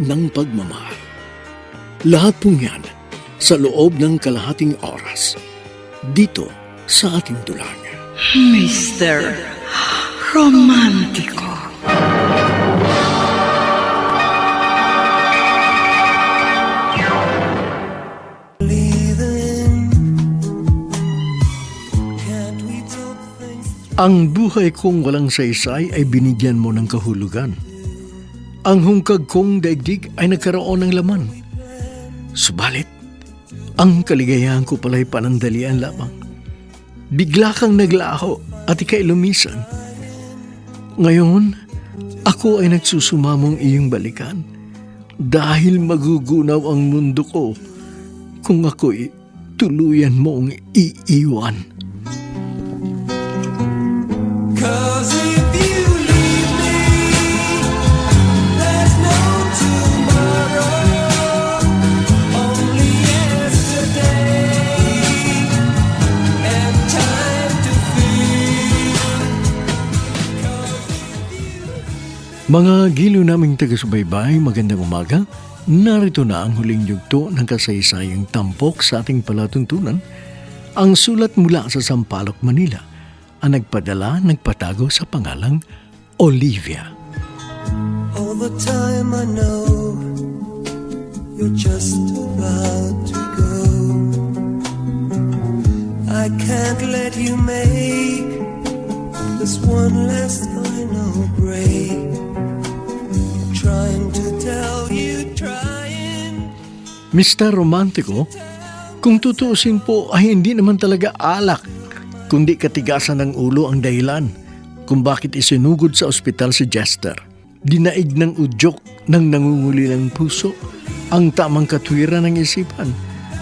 ng pagmamahal. Lahat pong yan sa loob ng kalahating oras dito sa ating dulang. Mr. Romantico. Ang buhay kong walang saysay ay binigyan mo ng kahulugan. Ang hungkag kong daigdig ay nagkaroon ng laman. Subalit, ang kaligayahan ko pala'y panandalian lamang. Bigla kang naglaho at ikay lumisan. Ngayon, ako ay nagsusumamong iyong balikan dahil magugunaw ang mundo ko kung ako'y tuluyan mong iiwan. Mga giliw naming taga-subaybay, magandang umaga. Narito na ang huling yugto ng kasaysayang tampok sa ating palatuntunan. Ang sulat mula sa Sampaloc, Manila, ang nagpadala, nagpatago sa pangalang Olivia. All the time I know you're just about to go. I can't let you make this one last final break. Trying to tell you, trying. Mr. Romantico, kung tutuusin po ay hindi naman talaga alak, kundi katigasan ng ulo ang dahilan kung bakit isinugod sa ospital si Jester. Dinaig ng udyok ng nangungulilang puso ang tamang katwiran ng isipan,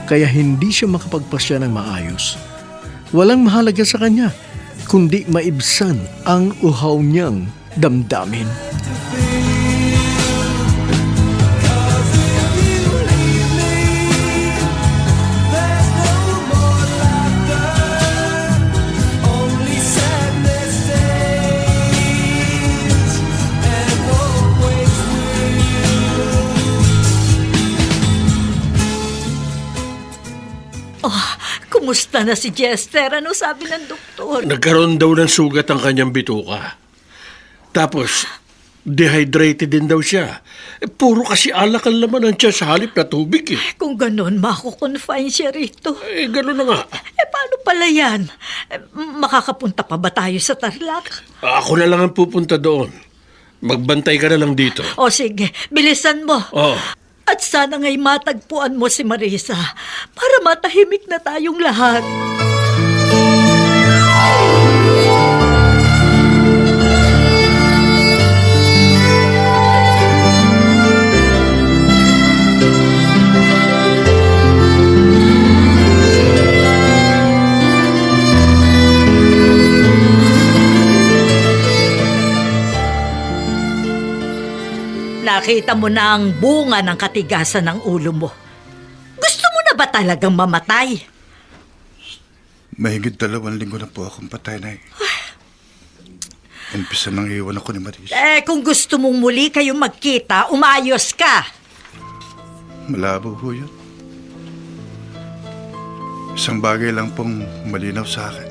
kaya hindi siya makapagpasya ng maayos. Walang mahalaga sa kanya, kundi maibsan ang uhaw niyang damdamin. There's Kumusta na si Jester? Ano sabi ng doktor? Nagkaroon daw ng sugat ang kanyang bituka. Tapos, dehydrated din daw siya. Eh, puro kasi alak ang laman ng tiyan sa halip na tubig eh. Kung ganun, mako-confine siya rito. Eh, gano'n na nga. Eh, paano pala yan? Eh, makakapunta pa ba tayo sa Tarlac? Ako na lang ang pupunta doon. Magbantay ka na lang dito. O sige, bilisan mo. Oh, At sana nga'y matagpuan mo si Marisa para matahimik na tayong lahat. Nakita mo na ang bunga ng katigasan ng ulo mo. Gusto mo na ba talagang mamatay? Mahigit dalawang linggo na po akong patay na Umpisa nang iwan ako ni Maris. Eh, kung gusto mong muli kayong magkita, umayos ka. Malabo ho yun. Isang bagay lang pong malinaw sa akin.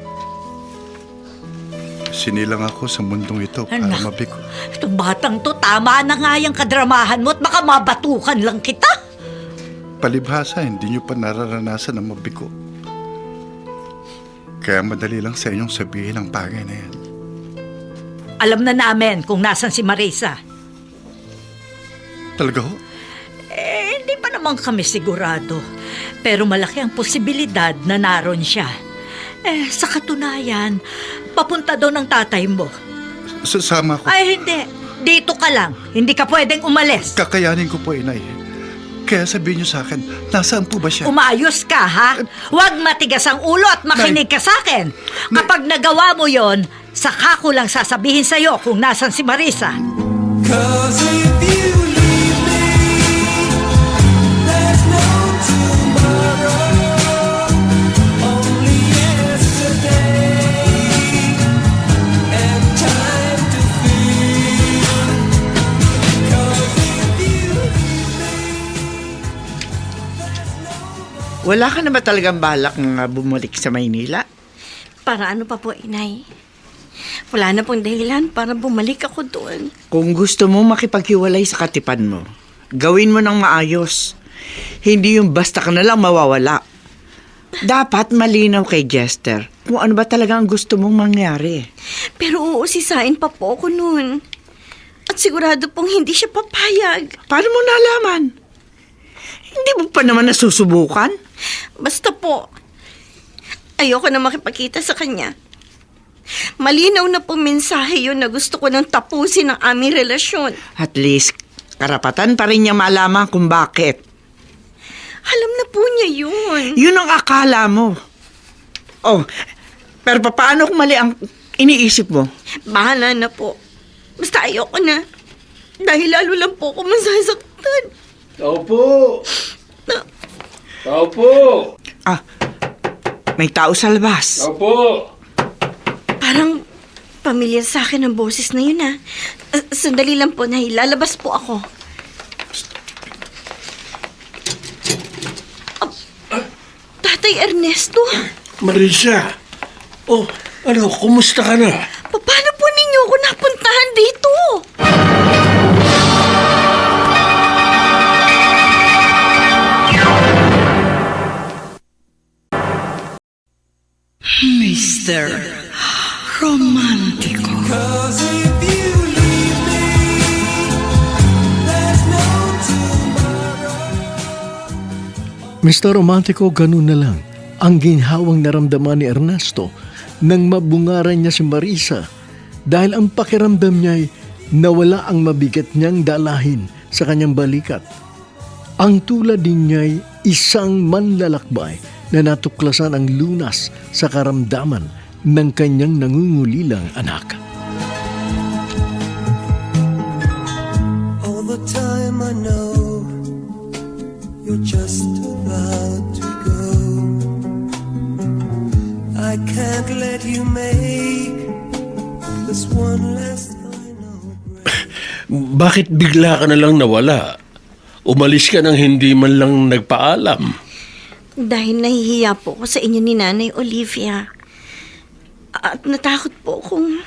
Sinilang ako sa mundong ito para Anak. mabigo. Itong batang to, tama na nga yung kadramahan mo at baka mabatukan lang kita. Palibhasa, hindi nyo pa nararanasan ang mabigo. Kaya madali lang sa inyong sabihin ang bagay na yan. Alam na namin kung nasan si Marisa. Talaga ho? Eh, hindi pa naman kami sigurado. Pero malaki ang posibilidad na naroon siya. Eh, sa katunayan, papunta daw ng tatay mo. Sasama ko. Ay, hindi. Dito ka lang. Hindi ka pwedeng umalis. Kakayanin ko po, inay. Kaya sabihin nyo sa akin, nasaan po ba siya? Umayos ka, ha? Huwag matigas ang ulo at makinig ka sa akin. Kapag nagawa mo yon, saka ko lang sasabihin sa'yo kung nasan si Marisa. Cause Wala ka na ba talagang balak nga bumalik sa Maynila? Para ano pa po, inay? Wala na pong dahilan para bumalik ako doon. Kung gusto mo makipaghiwalay sa katipan mo, gawin mo ng maayos. Hindi yung basta ka na lang mawawala. Dapat malinaw kay Jester kung ano ba talaga ang gusto mong mangyari. Pero uusisain pa po ako noon. At sigurado pong hindi siya papayag. Paano mo nalaman? Hindi mo pa naman nasusubukan? Basta po, ayoko na makipagkita sa kanya. Malinaw na po mensahe yun na gusto ko nang tapusin ang aming relasyon. At least, karapatan pa rin niya malaman kung bakit. Alam na po niya yun. Yun ang akala mo. Oh, pero paano kung mali ang iniisip mo? Bahala na po. Basta ayoko na. Dahil lalo lang po ako masasaktan. Tao po! Na- Tao po! Ah, may tao sa labas. Tao po! Parang pamilyar sa akin ang boses na yun, ha? Uh, sandali lang po, Nay. Lalabas po ako. Ah, Tatay Ernesto, Marisa! Oh, ano, kumusta ka na? pa- paano po ninyo ako napuntahan dito? No tomorrow. Mr. Romantico, ganun na lang ang ginhawang naramdaman ni Ernesto nang mabungaran niya si Marisa dahil ang pakiramdam niya ay nawala ang mabigat niyang dalahin sa kanyang balikat. Ang tulad din niya ay isang manlalakbay na natuklasan ang lunas sa karamdaman ng kanyang nangungulilang anak. All the time I know you're just about to go. I can't let you make this one last. Bakit bigla ka na lang nawala? Umalis ka nang hindi man lang nagpaalam. Dahil nahihiya po ako sa inyo ni Nanay Olivia. At natakot po kung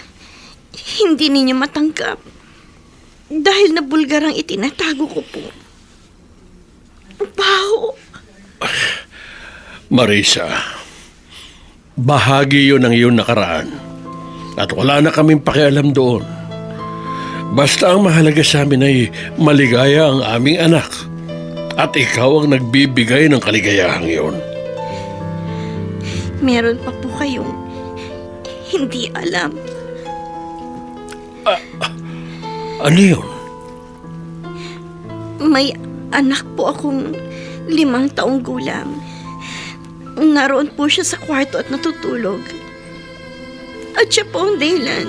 hindi ninyo matanggap. Dahil na bulgar ang itinatago ko po. Baho. Marisa, bahagi yun ng iyong nakaraan. At wala na kaming pakialam doon. Basta ang mahalaga sa amin ay maligaya ang aming anak. At ikaw ang nagbibigay ng kaligayahang iyon. Meron pa po kayong hindi alam. Ano yun? May anak po akong limang taong gulang. Naroon po siya sa kwarto at natutulog. At siya po ang dahilan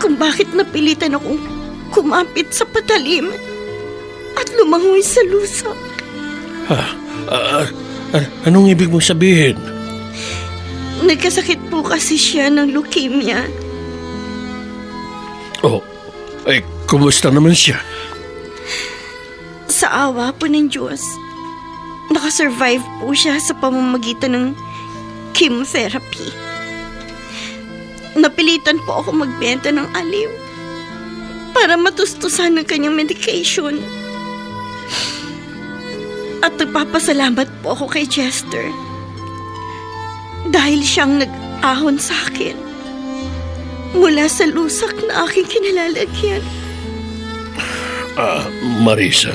kung bakit napilitan akong kumapit sa patalim at lumangoy sa lusa. Ah, ah, ah, anong ibig mong sabihin? Nagkasakit po kasi siya ng leukemia. Oh, ay, kumusta naman siya? Sa awa po ng Diyos, nakasurvive po siya sa pamamagitan ng chemotherapy. napilitan po ako magbenta ng aliw para matustusan ng kanyang medication. At nagpapasalamat po ako kay Chester dahil siyang nag-ahon sa akin mula sa lusak na aking kinalalagyan. Ah, Marisa,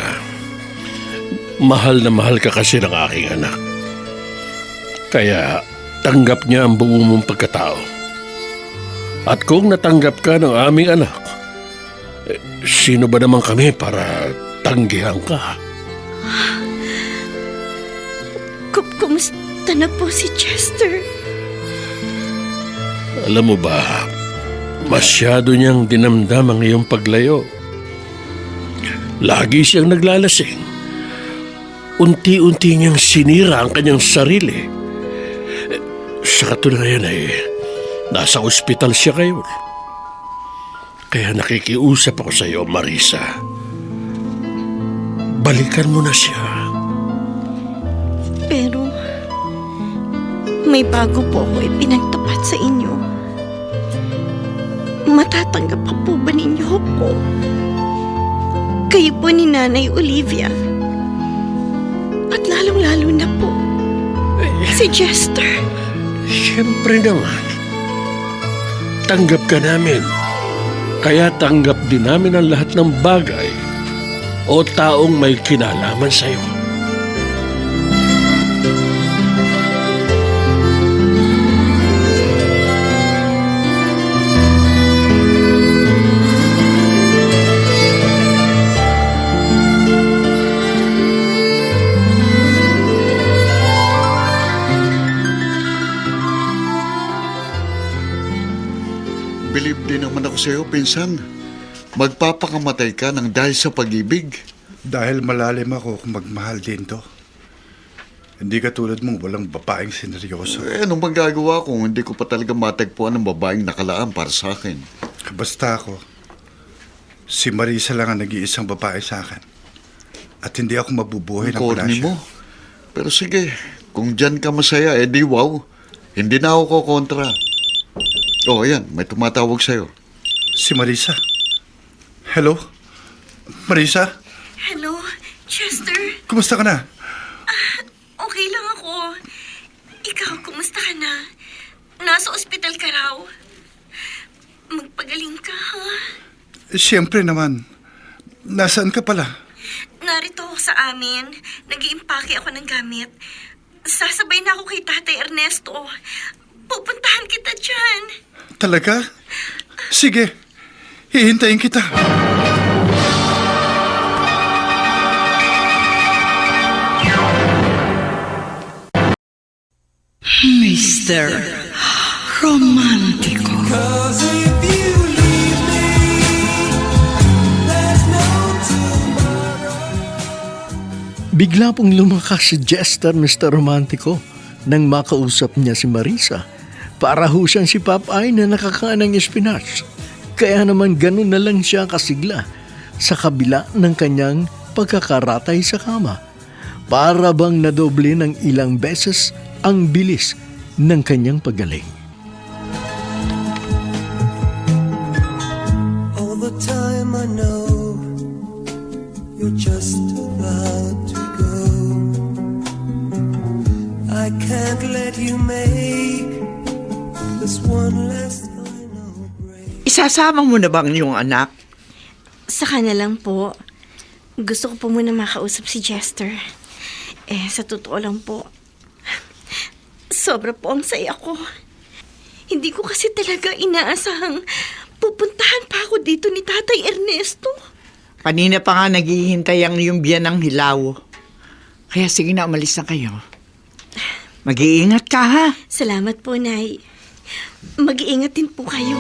mahal na mahal ka kasi ng aking anak. Kaya tanggap niya ang buo mong pagkatao. At kung natanggap ka ng aming anak, eh, sino ba naman kami para tanggihan ka? Kum- Kumusta na po si Chester? Alam mo ba, masyado niyang dinamdam ang iyong paglayo. Lagi siyang naglalasing. Unti-unti niyang sinira ang kanyang sarili. Sa katunayan ay nasa ospital siya ngayon. Kaya nakikiusap ako sa iyo, Marisa. Balikan mo na siya. Pero may bago po ako ipinagtapat sa inyo. Matatanggap pa po ba ninyo ako? Kayo po ni Nanay Olivia. At lalong-lalo na po, si Chester. Siyempre naman. Tanggap ka namin. Kaya tanggap din namin ang lahat ng bagay o taong may kinalaman sa'yo. Believe din naman ako sa'yo, pinsan. Magpapakamatay ka ng dahil sa pag-ibig. Dahil malalim ako kung magmahal din to. Hindi katulad mo, walang babaeng sineryoso. Eh, anong magagawa kung hindi ko pa talaga matagpuan ng babaeng nakalaan para sa akin? Basta ako, si Marisa lang ang nag-iisang babae sa akin. At hindi ako mabubuhay ng palasyo. mo. Pero sige, kung dyan ka masaya, eh di wow. Hindi na ako kontra. Oh, ayan, may tumatawag sa'yo. Si Marisa. Hello? Marisa? Hello, Chester. Kumusta ka na? Okay lang ako. Ikaw, kumusta ka na? Nasa ospital ka raw. Magpagaling ka, ha? Siyempre naman. Nasaan ka pala? Narito ako sa amin. Nag-iimpake ako ng gamit. Sasabay na ako kay Tatay Ernesto. Pupuntahan kita dyan. Talaga? Sige. Hihintayin kita. Mr. Tomorrow. Bigla pong lumakas si Jester, Mr. Romantico, nang makausap niya si Marisa. Para ho siyang si Popeye na nakakain ng espinach. Kaya naman ganun na lang siya kasigla sa kabila ng kanyang pagkakaratay sa kama. Para bang nadoble ng ilang beses ang bilis ng kanyang pagaling. All the time I know you're just about to go. I can't let you make Isasama mo na bang yung anak? Sa kanya lang po. Gusto ko po muna makausap si Chester. Eh, sa totoo lang po. Sobra po ang saya ko. Hindi ko kasi talaga inaasahang pupuntahan pa ako dito ni Tatay Ernesto. Kanina pa nga naghihintay ang yung biyan ng hilaw. Kaya sige na, umalis na kayo. Mag-iingat ka ha. Salamat po, Nay. Mag-iingat din po kayo.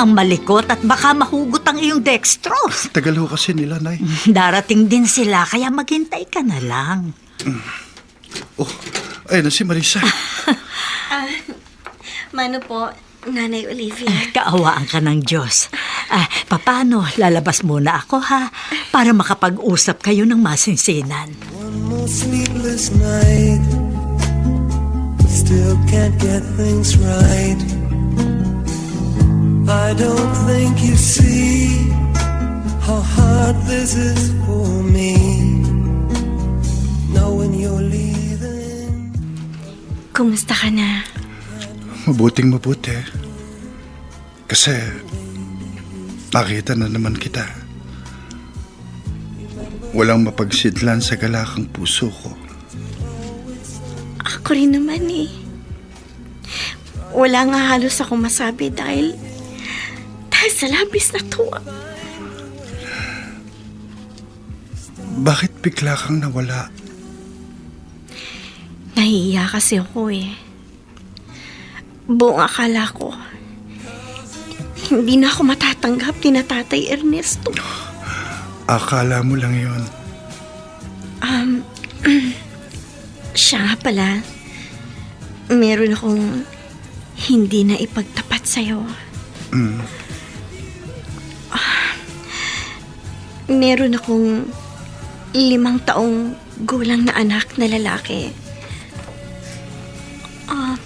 Ngang malikot at baka mahugot ang iyong dextrose. Tagal ho kasi nila, Nay. Darating din sila, kaya maghintay ka na lang. Oh, ayun na si Marisa. Mano po, Nanay Olivia. Kaawaan ka ng Diyos. Ah, papano, lalabas muna ako ha, para makapag-usap kayo ng masinsinan. One more sleepless night. Still can't get things right. I don't think you see how hard this is for me. Knowing you're leaving. Kumusta ka na? Mabuting mabuti. Kasi, nakita na naman kita. Walang mapagsidlan sa galakang puso ko. Ako rin naman eh. Wala nga halos ako masabi dahil dahil sa labis na tuwa. Bakit bigla kang nawala? Nahihiya kasi ako eh. Buong akala ko, hindi na ako matatanggap ni na Tatay Ernesto. Akala mo lang yon. Um, siya nga pala, meron akong hindi na ipagtapat sa'yo. Ah, meron akong limang taong gulang na anak na lalaki. Ah,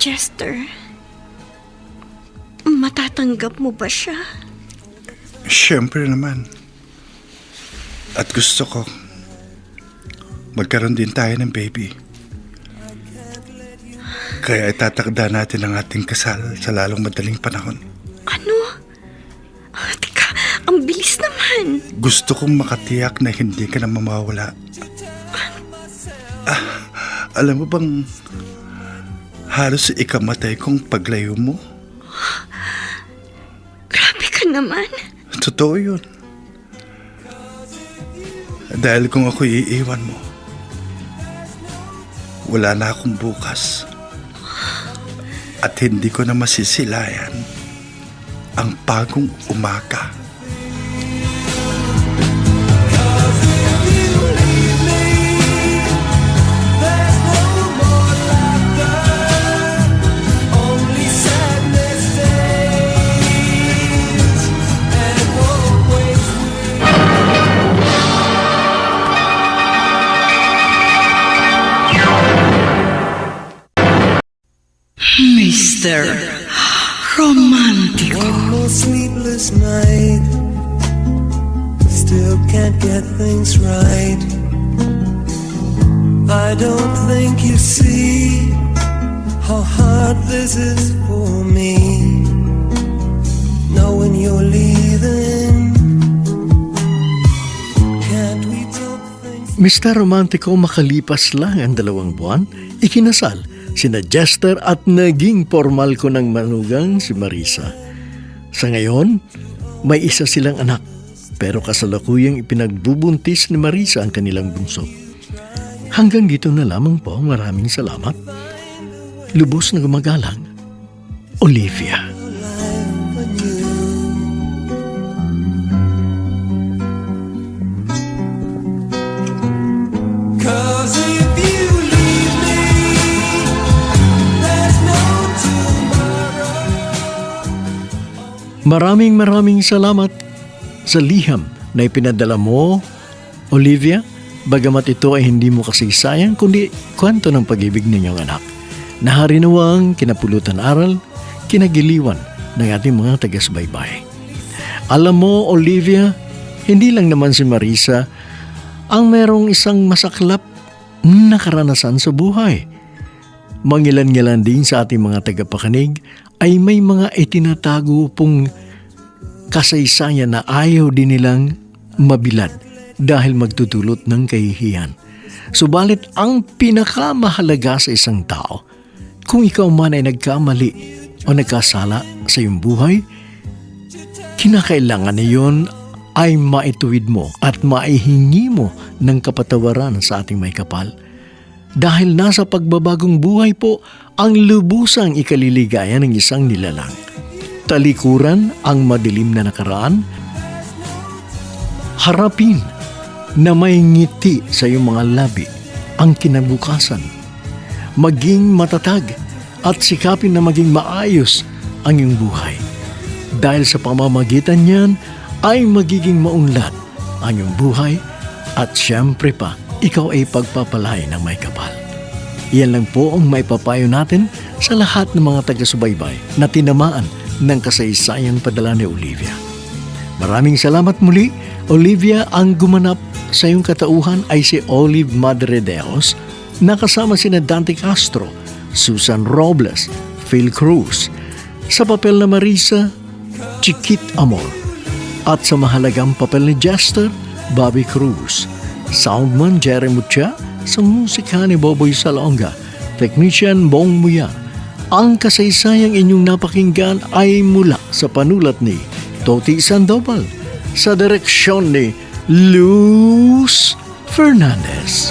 Chester, matatanggap mo ba siya? Siyempre naman. At gusto ko, magkaroon din tayo ng baby. Kaya itatakda natin ang ating kasal sa lalong madaling panahon. Bilis naman. Gusto kong makatiyak na hindi ka na mamawala. Ah, alam mo bang halos ikamatay kong paglayo mo? Grabe ka naman. Totoo yun. Dahil kung ako iiwan mo, wala na akong bukas. At hindi ko na masisilayan ang bagong umaga. Get things right. I don't think you see how hard this is for me, knowing you're leaving. Can't we talk things? Mr. Romantico makalipas lang ang dalawang buwan, ikinasal sina Jester at naging formal ko ng manugang si Marisa. Sa ngayon, may isa silang anak, pero kasalukuyang ipinagbubuntis ni Marisa ang kanilang bunso. Hanggang dito na lamang po, maraming salamat. Lubos na gumagalang, Olivia. Maraming maraming salamat sa liham na ipinadala mo, Olivia, bagamat ito ay hindi mo kasaysayan kundi kwento ng pag-ibig ninyong anak. Naharinawang kinapulutan aral, kinagiliwan ng ating mga tagas-baybay. Alam mo, Olivia, hindi lang naman si Marisa ang merong isang masaklap na karanasan sa buhay. Mangilan-ngilan din sa ating mga tagapakinig ay may mga itinatago pong kasaysayan na ayaw din nilang mabilad dahil magtutulot ng kahihiyan. Subalit ang pinakamahalaga sa isang tao, kung ikaw man ay nagkamali o nagkasala sa iyong buhay, kinakailangan na yun ay maituwid mo at maihingi mo ng kapatawaran sa ating may kapal. Dahil nasa pagbabagong buhay po ang lubusang ikaliligaya ng isang nilalang. Talikuran ang madilim na nakaraan. Harapin na may ngiti sa iyong mga labi ang kinabukasan. Maging matatag at sikapin na maging maayos ang iyong buhay. Dahil sa pamamagitan niyan ay magiging maunlad ang iyong buhay at siyempre pa, ikaw ay pagpapalay ng may kapal. Yan lang po ang may papayo natin sa lahat ng mga taga-subaybay na tinamaan ng kasaysayang padala ni Olivia. Maraming salamat muli, Olivia. Ang gumanap sa iyong katauhan ay si Olive Madredeos na kasama sina Dante Castro, Susan Robles, Phil Cruz. Sa papel na Marisa, Chiquit Amor. At sa mahalagang papel ni Jester, Bobby Cruz. Soundman Jerry Mucha sa musika ni Boboy Salonga. Technician Bong Muya. Ang kasaysayang inyong napakinggan ay mula sa panulat ni Toti Sandoval sa direksyon ni Luz Fernandez.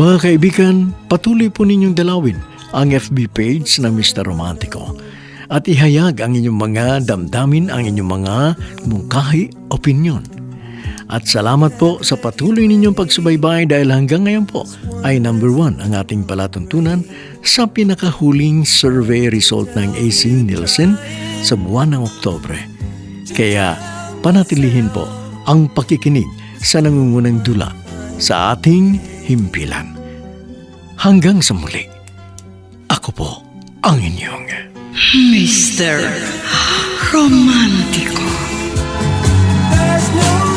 Mga kaibigan, patuloy po ninyong dalawin ang FB page ng Mr. Romantico at ihayag ang inyong mga damdamin, ang inyong mga mungkahi, opinion. At salamat po sa patuloy ninyong pagsubaybay dahil hanggang ngayon po ay number one ang ating palatuntunan sa pinakahuling survey result ng AC Nielsen sa buwan ng Oktobre. Kaya panatilihin po ang pakikinig sa nangungunang dula sa ating himpilan. Hanggang sa muli, ako po ang inyong Mr. Romantico. There's no